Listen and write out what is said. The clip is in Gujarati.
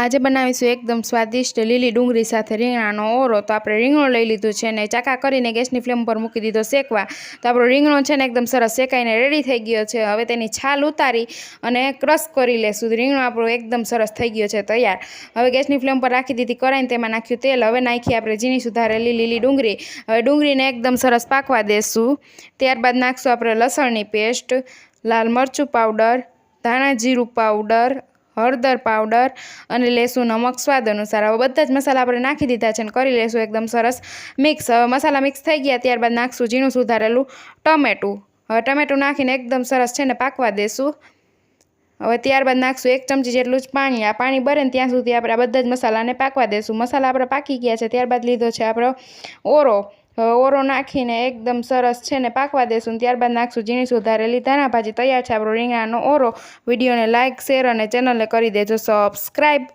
આજે બનાવીશું એકદમ સ્વાદિષ્ટ લીલી ડુંગળી સાથે રીંગણાનો ઓરો. તો આપણે રીંગણો લઈ લીધું છે ને ચાકા કરીને ગેસની ફ્લેમ પર મૂકી દીધો શેકવા. તો આપણો રીંગણો છે ને એકદમ સરસ શેકાઈને રેડી થઈ ગયો છે. હવે તેની છાલ ઉતારી અને ક્રશ કરી લેશું. રીંગણો આપણો એકદમ સરસ થઈ ગયો છે તૈયાર. હવે ગેસની ફ્લેમ પર રાખી દીધી કરાઈને તેમાં નાખ્યું તેલ. હવે નાખી આપણે ઝીણી સુધારેલી લીલી ડુંગળી. હવે ડુંગળીને એકદમ સરસ પાકવા દેશું. ત્યારબાદ નાખશું આપણે લસણની પેસ્ટ, લાલ મરચું પાવડર, ધાણા જીરું પાવડર હળદર પાવડર અને લેશું નમક સ્વાદ અનુસાર. હવે બધા જ મસાલા આપણે નાખી દીધા છે અને કરી લેશું એકદમ સરસ મિક્સ. હવે મસાલા મિક્સ થઈ ગયા ત્યારબાદ નાખશું ઝીણું સુધારેલું ટમેટું. હવે ટમેટું નાખીને એકદમ સરસ છે ને પાકવા દેશું. હવે ત્યારબાદ નાખશું એક ચમચી જેટલું જ પાણી. આ પાણી બરે ને ત્યાં સુધી આપણે આ બધા જ મસાલાને પાકવા દેશું. મસાલા આપણે પાકી ગયા છે. ત્યારબાદ લીધો છે આપણો ઓરો. ઓરો નાખીને એકદમ સરસ છે ને પાકવા દેશું ત્યારબાદ નાખશું ઝીણી સુધારેલી ધાણા ભાજી તૈયાર છે. આપણો રીંગણાનો ઓરો. વિડીયોને લાઇક શેર અને ચેનલને કરી દેજો. સબસ્ક્રાઈબ